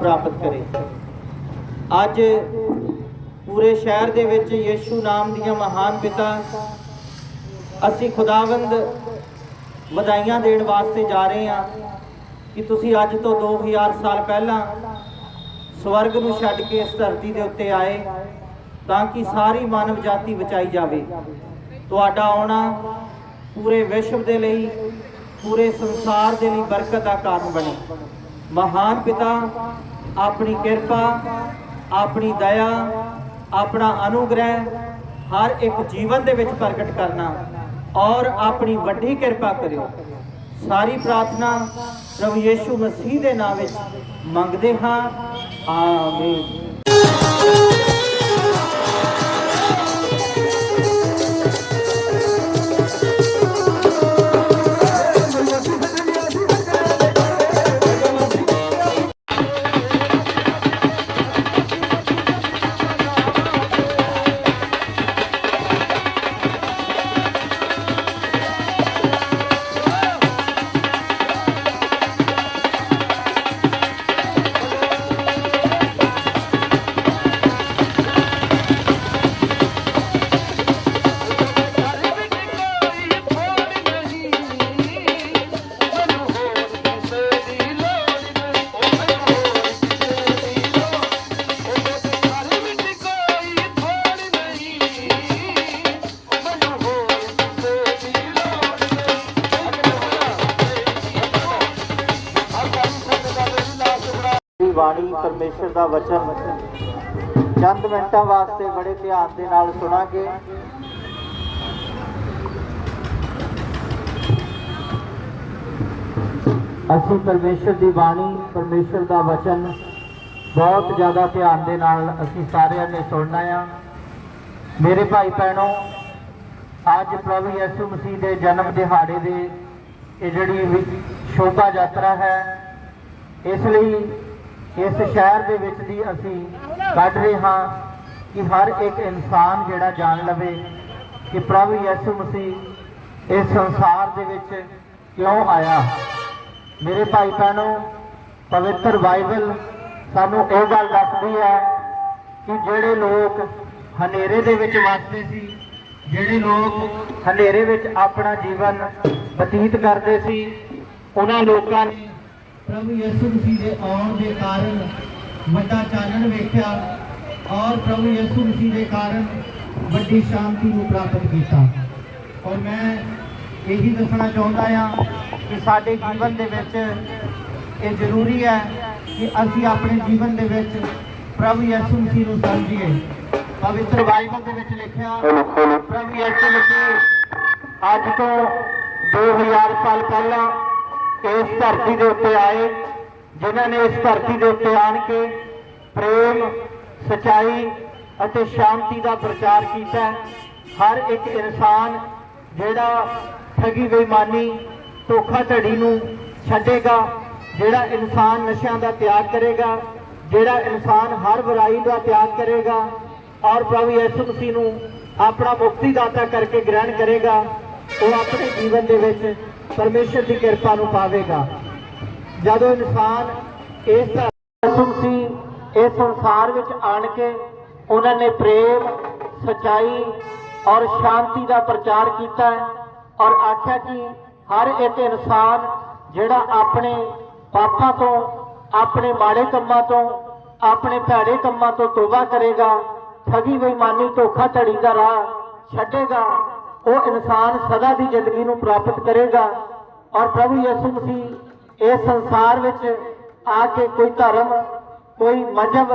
ਪ੍ਰਾਪਤ ਕਰੇ। ਅੱਜ ਪੂਰੇ ਸ਼ਹਿਰ ਦੇ ਵਿੱਚ ਯੇਸ਼ੂ ਨਾਮ ਦੀਆਂ ਮਹਾਨ ਪਿਤਾ ਅਸੀਂ ਖੁਦਾਵੰਦ ਵਧਾਈਆਂ ਦੇਣ ਵਾਸਤੇ ਜਾ ਰਹੇ ਹਾਂ ਕਿ ਤੁਸੀਂ ਅੱਜ ਤੋਂ 2000 ਸਾਲ ਪਹਿਲਾਂ ਸਵਰਗ ਨੂੰ ਛੱਡ ਕੇ ਇਸ ਧਰਤੀ ਦੇ ਉੱਤੇ ਆਏ ਤਾਂ ਕਿ ਸਾਰੀ ਮਾਨਵ ਜਾਤੀ ਬਚਾਈ ਜਾਵੇ। ਤੁਹਾਡਾ ਆਉਣਾ ਪੂਰੇ ਵਿਸ਼ਵ ਦੇ ਲਈ, ਪੂਰੇ ਸੰਸਾਰ ਦੇ ਲਈ ਬਰਕਤ ਦਾ ਕਾਰਨ ਬਣੇ। ਮਹਾਨ ਪਿਤਾ ਆਪਣੀ ਕਿਰਪਾ, ਆਪਣੀ ਦਇਆ, ਆਪਣਾ ਅਨੁਗ੍ਰਹਿ ਹਰ ਇੱਕ ਜੀਵਨ ਦੇ ਵਿੱਚ ਪ੍ਰਗਟ ਕਰਨਾ ਔਰ ਆਪਣੀ ਵੱਡੀ ਕਿਰਪਾ ਕਰਿਓ। ਸਾਰੀ ਪ੍ਰਾਰਥਨਾ ਪ੍ਰਭੂ ਯੀਸ਼ੂ ਮਸੀਹ ਦੇ ਨਾਮ ਵਿੱਚ ਮੰਗਦੇ ਹਾਂ। ਆਮੀਨ। ਬਾਣੀ ਪਰਮੇਸ਼ਰ ਦਾ ਵਚਨ। ਚੰਦ ਮਿੰਟਾਂ ਵਾਸਤੇ ਬੜੇ ਧਿਆਨ ਦੇ ਨਾਲ ਸੁਣਾਂਗੇ। ਅਸੀਂ ਪਰਮੇਸ਼ਰ ਦੀ ਬਾਣੀ, ਪਰਮੇਸ਼ਰ ਦਾ ਵਚਨ ਬਹੁਤ ਜ਼ਿਆਦਾ ਧਿਆਨ ਦੇ ਨਾਲ ਅਸੀਂ ਸਾਰਿਆਂ ਨੇ ਸੁਣਨਾ ਆ। ਮੇਰੇ ਭਾਈ ਭੈਣੋ, ਅੱਜ ਪ੍ਰਭੂ ਯਿਸੂ ਮਸੀਹ ਦੇ ਜਨਮ ਦਿਹਾੜੇ ਦੇ ਇਹ ਜਿਹੜੀ ਸ਼ੋਭਾ ਯਾਤਰਾ ਹੈ, ਇਸ ਲਈ ਇਸ ਸ਼ਹਿਰ ਦੇ ਵਿੱਚ ਦੀ ਅਸੀਂ ਕੱਢ ਰਹੇ ਹਾਂ ਕਿ ਹਰ ਇੱਕ ਇਨਸਾਨ ਜਿਹੜਾ ਜਾਣ ਲਵੇ ਕਿ ਪ੍ਰਭੂ ਯਿਸੂ ਮਸੀਹ ਇਸ ਸੰਸਾਰ ਦੇ ਵਿੱਚ ਕਿਉਂ ਆਇਆ। ਮੇਰੇ ਭਾਈ ਭੈਣੋ, ਪਵਿੱਤਰ ਬਾਈਬਲ ਸਾਨੂੰ ਇਹ ਗੱਲ ਦੱਸਦੀ ਹੈ ਕਿ ਜਿਹੜੇ ਲੋਕ ਹਨੇਰੇ ਦੇ ਵਿੱਚ ਵਸਦੇ ਸੀ, ਜਿਹੜੇ ਲੋਕ ਹਨੇਰੇ ਵਿੱਚ ਆਪਣਾ ਜੀਵਨ ਬਤੀਤ ਕਰਦੇ ਸੀ, ਉਹਨਾਂ ਲੋਕਾਂ ਨੇ ਪ੍ਰਭੂ ਯਿਸੂ ਮਸੀਹ ਦੇ ਆਉਣ ਦੇ ਕਾਰਨ ਵੱਡਾ ਚਾਨਣ ਵੇਖਿਆ ਔਰ ਪ੍ਰਭੂ ਯਿਸੂ ਮਸੀਹ ਦੇ ਕਾਰਨ ਵੱਡੀ ਸ਼ਾਂਤੀ ਨੂੰ ਪ੍ਰਾਪਤ ਕੀਤਾ। ਔਰ ਮੈਂ ਇਹੀ ਦੱਸਣਾ ਚਾਹੁੰਦਾ ਹਾਂ ਕਿ ਸਾਡੇ ਜੀਵਨ ਦੇ ਵਿੱਚ ਇਹ ਜ਼ਰੂਰੀ ਹੈ ਕਿ ਅਸੀਂ ਆਪਣੇ ਜੀਵਨ ਦੇ ਵਿੱਚ ਪ੍ਰਭੂ ਯਿਸੂ ਮਸੀਹ ਨੂੰ ਸਮਝੀਏ। ਪਵਿੱਤਰ ਬਾਈਬਲ ਦੇ ਵਿੱਚ ਲਿਖਿਆ ਪ੍ਰਭੂ ਯਿਸੂ ਮਸੀਹ ਅੱਜ ਤੋਂ 2000 ਸਾਲ ਪਹਿਲਾਂ ਇਸ ਧਰਤੀ ਦੇ ਉੱਤੇ ਆਏ, ਜਿਨ੍ਹਾਂ ਨੇ ਇਸ ਧਰਤੀ ਦੇ ਉੱਤੇ ਆਣ ਕੇ ਪ੍ਰੇਮ, ਸਚਾਈ ਅਤੇ ਸ਼ਾਂਤੀ ਦਾ ਪ੍ਰਚਾਰ ਕੀਤਾ ਹਰ ਇੱਕ ਇਨਸਾਨ ਜਿਹੜਾ ਠਗੀ ਬੇਈਮਾਨੀ, ਧੋਖਾਧੜੀ ਨੂੰ ਛੱਡੇਗਾ, ਜਿਹੜਾ ਇਨਸਾਨ ਨਸ਼ਿਆਂ ਦਾ ਤਿਆਗ ਕਰੇਗਾ, ਜਿਹੜਾ ਇਨਸਾਨ ਹਰ ਬੁਰਾਈ ਦਾ ਤਿਆਗ ਕਰੇਗਾ ਔਰ ਪ੍ਰਭੂ ਯਿਸੂ ਮਸੀਹ ਨੂੰ ਆਪਣਾ ਮੁਕਤੀ ਦਾਤਾ ਕਰਕੇ ਗ੍ਰਹਿਣ ਕਰੇਗਾ, ਉਹ ਆਪਣੇ ਜੀਵਨ ਦੇ ਵਿੱਚ ਪਰਮੇਸ਼ਰ ਦੀ ਕਿਰਪਾ ਨੂੰ ਪਾਵੇਗਾ। ਜਦੋਂ ਇਨਸਾਨ ਇਸ ਯਿਸੂ ਮਸੀਹ ਇਸ ਸੰਸਾਰ ਵਿੱਚ ਆਣ ਕੇ ਉਹਨਾਂ ਨੇ ਪ੍ਰੇਮ, ਸਚਾਈ ਔਰ ਸ਼ਾਂਤੀ ਦਾ ਪ੍ਰਚਾਰ ਕੀਤਾ ਔਰ ਆਖਿਆ ਕਿ ਹਰ ਇੱਕ ਇਨਸਾਨ ਜਿਹੜਾ ਆਪਣੇ ਪਾਪਾਂ ਤੋਂ, ਆਪਣੇ ਮਾੜੇ ਕੰਮਾਂ ਤੋਂ, ਆਪਣੇ ਭੈੜੇ ਕੰਮਾਂ ਤੋਂ ਤੋਬਾ ਕਰੇਗਾ, ਠਗੀ ਬੇਈਮਾਨੀ, ਧੋਖਾਧੜੀ ਦਾ ਰਾਹ ਛੱਡੇਗਾ। ਉਹ ਇਨਸਾਨ ਸਦਾ ਦੀ ਜ਼ਿੰਦਗੀ ਨੂੰ ਪ੍ਰਾਪਤ ਕਰੇਗਾ ਔਰ ਪ੍ਰਭੂ ਯਿਸੂ ਮਸੀਹ ਇਸ ਸੰਸਾਰ ਵਿੱਚ ਆ ਕੇ ਕੋਈ ਧਰਮ, ਕੋਈ ਮਜਹਬ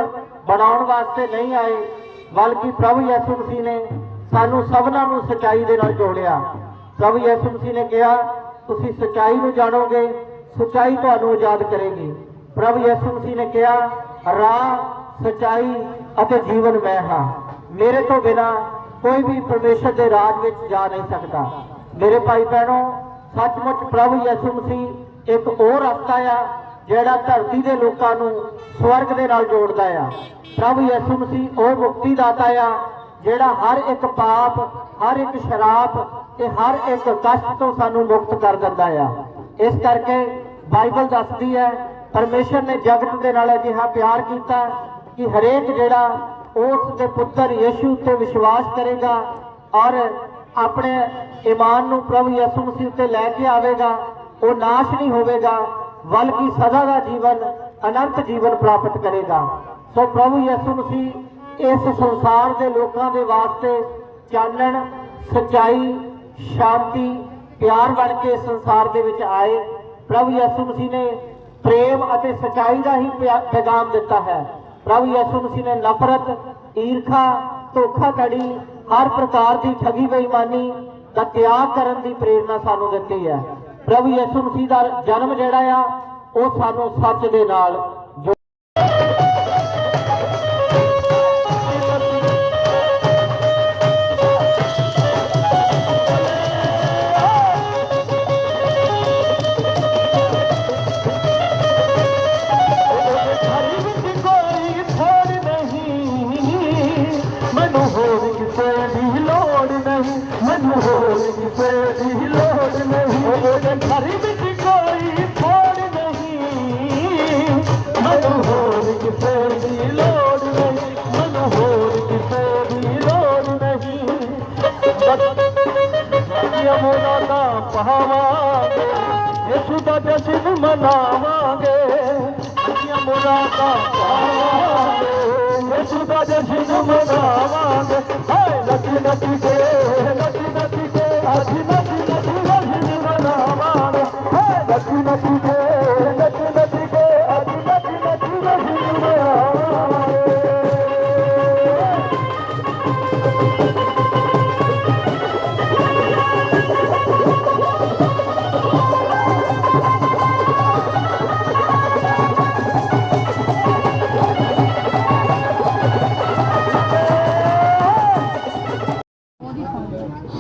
ਬਣਾਉਣ ਵਾਸਤੇ ਨਹੀਂ ਆਏ, ਬਲਕਿ ਪ੍ਰਭੂ ਯਿਸੂ ਮਸੀਹ ਨੇ ਸਾਨੂੰ ਸਭਨਾਂ ਨੂੰ ਸਚਾਈ ਦੇ ਨਾਲ ਜੋੜਿਆ। ਪ੍ਰਭੂ ਯਿਸੂ ਮਸੀਹ ਨੇ ਕਿਹਾ, ਤੁਸੀਂ ਸਚਾਈ ਨੂੰ ਜਾਣੋਗੇ, ਸਚਾਈ ਤੁਹਾਨੂੰ ਆਜ਼ਾਦ ਕਰੇਗੀ। ਪ੍ਰਭੂ ਯਿਸੂ ਮਸੀਹ ਨੇ ਕਿਹਾ, ਰਾਹ, ਸਚਾਈ ਅਤੇ ਜੀਵਨ ਮੈਂ ਹਾਂ। ਮੇਰੇ ਤੋਂ ਬਿਨਾ ਕੋਈ ਵੀ ਪਰਮੇਸ਼ਰ ਦੇ ਰਾਜ ਵਿੱਚ ਜਾ ਨਹੀਂ ਸਕਦਾ। ਮੇਰੇ ਭਾਈ ਭੈਣੋ, ਸੱਚਮੁੱਚ ਪ੍ਰਭੂ ਯਿਸੂ ਮਸੀਹ ਇੱਕ ਉਹ ਰਸਤਾ ਆ, ਜਿਹੜਾ ਧਰਤੀ ਦੇ ਲੋਕਾਂ ਨੂੰ ਸਵਰਗ ਦੇ ਨਾਲ ਜੋੜਦਾ ਆ। ਪ੍ਰਭੂ ਯਿਸੂ ਮਸੀਹ ਉਹ ਮੁਕਤੀ ਦਾਤਾ ਆ, ਜਿਹੜਾ ਹਰ ਇੱਕ ਪਾਪ, ਹਰ ਇੱਕ ਸ਼ਰਾਪ ਤੇ ਹਰ ਇੱਕ ਕਸ਼ਟ ਤੋਂ ਸਾਨੂੰ ਮੁਕਤ ਕਰ ਦਿੰਦਾ ਆ। ਇਸ ਕਰਕੇ ਬਾਈਬਲ ਦੱਸਦੀ ਹੈ, ਪਰਮੇਸ਼ਰ ਨੇ ਜਗਤ ਦੇ ਨਾਲ ਅਜਿਹਾ ਪਿਆਰ ਕੀਤਾ ਕਿ ਹਰੇਕ ਜਿਹੜਾ ਉਸ ਦੇ ਪੁੱਤਰ ਯਿਸੂ ਤੇ ਵਿਸ਼ਵਾਸ ਕਰੇਗਾ ਔਰ ਆਪਣੇ ਈਮਾਨ ਨੂੰ ਪ੍ਰਭੂ ਯਿਸੂ ਮਸੀਹ ਤੇ ਲੈ ਕੇ ਆਵੇਗਾ, ਉਹ ਨਾਸ਼ ਨਹੀਂ ਹੋਵੇਗਾ, ਬਲਕਿ ਸਦਾ ਦਾ ਜੀਵਨ, ਅਨੰਤ ਜੀਵਨ ਪ੍ਰਾਪਤ ਕਰੇਗਾ। ਸੋ ਪ੍ਰਭੂ ਯਿਸੂ ਮਸੀਹ ਇਸ ਸੰਸਾਰ ਦੇ ਲੋਕਾਂ ਦੇ ਵਾਸਤੇ ਚਾਨਣ, ਸਚਾਈ, ਸ਼ਾਂਤੀ, ਪਿਆਰ ਬਣ ਕੇ ਇਸ ਸੰਸਾਰ ਦੇ ਵਿੱਚ ਆਏ। ਪ੍ਰਭੂ ਯਿਸੂ ਮਸੀਹ ਨੇ ਪ੍ਰੇਮ ਅਤੇ ਸਚਾਈ ਦਾ ਹੀ ਪਿਆ- ਪੈਗਾਮ ਦਿੱਤਾ ਹੈ। ਪ੍ਰਭੂ ਯਿਸੂ ਮਸੀਹ ਨੇ ਨਫ਼ਰਤ, ਈਰਖਾ ਧੋਖਾਧੜੀ ਹਰ ਪ੍ਰਕਾਰ ਦੀ ਠਗੀ ਬੇਈਮਾਨੀ ਦਾ ਤਿਆਗ ਕਰਨ ਦੀ ਪ੍ਰੇਰਣਾ ਸਾਨੂੰ ਦਿੱਤੀ ਹੈ। ਪ੍ਰਭੂ ਯਿਸੂ ਮਸੀਹ ਦਾ ਜਨਮ ਜਿਹੜਾ ਆ, ਉਹ ਸਾਨੂੰ ਸੱਚ ਦੇ ਨਾਲ ਮਨਾਵਾਂਗੇ। ਬੱਚਿਆਂ ਮੋਨਾ ਦਾ ਯਿਸੂ ਦਾ ਜਸ਼ਨ ਮਨਾਵਾਂਗੇ। ਹਾਏ ਨੱਚੀ ਨੱਚੀ ਕੇ ਨੱਚੀ ਨੱਚੀ ਕੇ ਅੱਜ ਨੱਚੀ ਨੱਚੀ ਜਸ਼ਨ ਮਨਾਵਾਂਗੇ। ਹਾਏ ਨੱਚੀ ਨੱਚੀ ਕੇ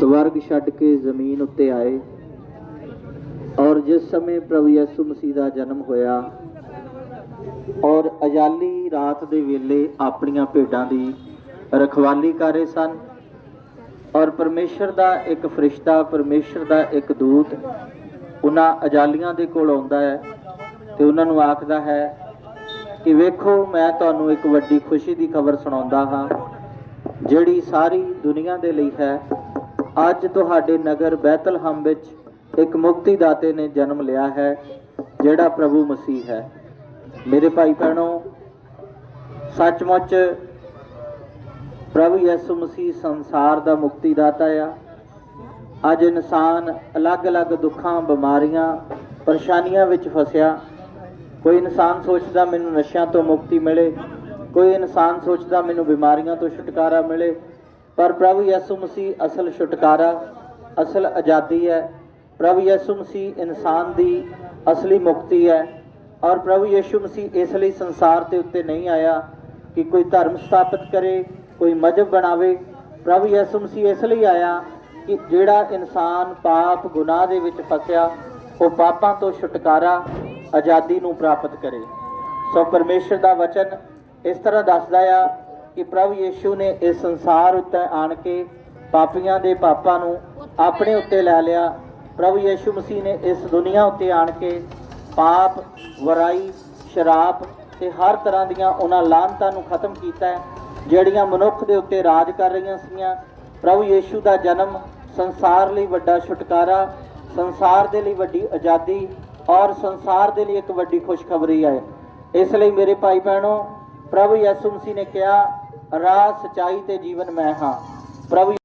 ਸਵਰਗ ਛੱਡ ਕੇ ਜ਼ਮੀਨ ਉੱਤੇ ਆਏ ਔਰ ਜਿਸ ਸਮੇਂ ਪ੍ਰਭੂ ਯਿਸੂ ਮਸੀਹ ਦਾ ਜਨਮ ਹੋਇਆ ਔਰ ਅਜਾਲੀ ਰਾਤ ਦੇ ਵੇਲੇ ਆਪਣੀਆਂ ਭੇਡਾਂ ਦੀ ਰਖਵਾਲੀ ਕਰ ਰਹੇ ਸਨ ਔਰ ਪਰਮੇਸ਼ਰ ਦਾ ਇੱਕ ਫਰਿਸ਼ਤਾ, ਪਰਮੇਸ਼ਰ ਦਾ ਇੱਕ ਦੂਤ ਉਹਨਾਂ ਅਜਾਲੀਆਂ ਦੇ ਕੋਲ ਆਉਂਦਾ ਹੈ ਤੇ ਉਹਨਾਂ ਨੂੰ ਆਖਦਾ ਹੈ ਕਿ ਵੇਖੋ, ਮੈਂ ਤੁਹਾਨੂੰ ਇੱਕ ਵੱਡੀ ਖੁਸ਼ੀ ਦੀ ਖਬਰ ਸੁਣਾਉਂਦਾ ਹਾਂ, ਜਿਹੜੀ ਸਾਰੀ ਦੁਨੀਆ ਦੇ ਲਈ ਹੈ। ਅੱਜ ਤੁਹਾਡੇ ਨਗਰ ਬੈਤਲਹਮ ਵਿੱਚ ਇੱਕ ਮੁਕਤੀ ਦਾਤੇ ਨੇ ਜਨਮ ਲਿਆ ਹੈ, ਜਿਹੜਾ ਪ੍ਰਭੂ ਮਸੀਹ ਹੈ। ਮੇਰੇ ਭਾਈ ਭੈਣੋ, ਸੱਚਮੁੱਚ ਪ੍ਰਭੂ ਯਿਸੂ ਮਸੀਹ ਸੰਸਾਰ ਦਾ ਮੁਕਤੀ ਦਾਤਾ ਆ। ਅੱਜ ਇਨਸਾਨ ਅਲੱਗ-ਅਲੱਗ ਦੁੱਖਾਂ, ਬਿਮਾਰੀਆਂ, ਪਰੇਸ਼ਾਨੀਆਂ ਵਿੱਚ ਫਸਿਆ। ਕੋਈ ਇਨਸਾਨ ਸੋਚਦਾ ਮੈਨੂੰ ਨਸ਼ਿਆਂ ਤੋਂ ਮੁਕਤੀ ਮਿਲੇ, ਕੋਈ ਇਨਸਾਨ ਸੋਚਦਾ ਮੈਨੂੰ ਬਿਮਾਰੀਆਂ ਤੋਂ ਛੁਟਕਾਰਾ ਮਿਲੇ। ਪਰ ਪ੍ਰਭੂ ਯਿਸੂ ਮਸੀਹ ਅਸਲ ਛੁਟਕਾਰਾ, ਅਸਲ ਆਜ਼ਾਦੀ ਹੈ। ਪ੍ਰਭੂ ਯਿਸੂ ਮਸੀਹ ਇਨਸਾਨ ਦੀ ਅਸਲੀ ਮੁਕਤੀ ਹੈ ਔਰ ਪ੍ਰਭੂ ਯਿਸੂ ਮਸੀਹ ਇਸ ਲਈ ਸੰਸਾਰ ਦੇ ਉੱਤੇ ਨਹੀਂ ਆਇਆ ਕਿ ਕੋਈ ਧਰਮ ਸਥਾਪਿਤ ਕਰੇ, ਕੋਈ ਮਜਹਬ ਬਣਾਵੇ। ਪ੍ਰਭੂ ਯਿਸੂ ਮਸੀਹ ਇਸ ਲਈ ਆਇਆ ਕਿ ਜਿਹੜਾ ਇਨਸਾਨ ਪਾਪ, ਗੁਨਾਹ ਦੇ ਵਿੱਚ ਫਸਿਆ, ਉਹ ਪਾਪਾਂ ਤੋਂ ਛੁਟਕਾਰਾ, ਆਜ਼ਾਦੀ ਨੂੰ ਪ੍ਰਾਪਤ ਕਰੇ। ਸੋ ਪਰਮੇਸ਼ਰ ਦਾ ਵਚਨ ਇਸ ਤਰ੍ਹਾਂ ਦੱਸਦਾ ਆ ਕਿ ਪ੍ਰਭੂ ਯੀਸ਼ੂ ਨੇ ਇਸ ਸੰਸਾਰ ਉੱਤੇ ਆਣ ਕੇ ਪਾਪੀਆਂ ਦੇ ਪਾਪਾਂ ਨੂੰ ਆਪਣੇ ਉੱਤੇ ਲੈ ਲਿਆ। ਪ੍ਰਭੂ ਯੀਸ਼ੂ ਮਸੀਹ ਨੇ ਇਸ ਦੁਨੀਆ ਉੱਤੇ ਆਣ ਕੇ ਪਾਪ, ਵਰਾਈ ਸ਼ਰਾਬ ਤੇ ਹਰ ਤਰ੍ਹਾਂ ਦੀਆਂ ਉਹਨਾਂ ਲਾਹਨਤਾਂ ਨੂੰ ਖਤਮ ਕੀਤਾ ਜਿਹੜੀਆਂ ਮਨੁੱਖ ਦੇ ਉੱਤੇ ਰਾਜ ਕਰ ਰਹੀਆਂ ਸੀਗੀਆਂ। ਪ੍ਰਭੂ ਯੀਸ਼ੂ ਦਾ ਜਨਮ ਸੰਸਾਰ ਲਈ ਵੱਡਾ ਛੁਟਕਾਰਾ, ਸੰਸਾਰ ਦੇ ਲਈ ਵੱਡੀ ਆਜ਼ਾਦੀ ਔਰ ਸੰਸਾਰ ਦੇ ਲਈ ਇੱਕ ਵੱਡੀ ਖੁਸ਼ਖਬਰੀ ਹੈ ਇਸ ਲਈ ਮੇਰੇ ਭਾਈ ਭੈਣੋ ਪ੍ਰਭੂ ਯਿਸੂ ਮਸੀਹ ਨੇ ਕਿਹਾ ਰਾਹ ਸਚਾਈ ਤੇ ਜੀਵਨ ਮੈਂ ਹਾਂ। ਪ੍ਰਭੂ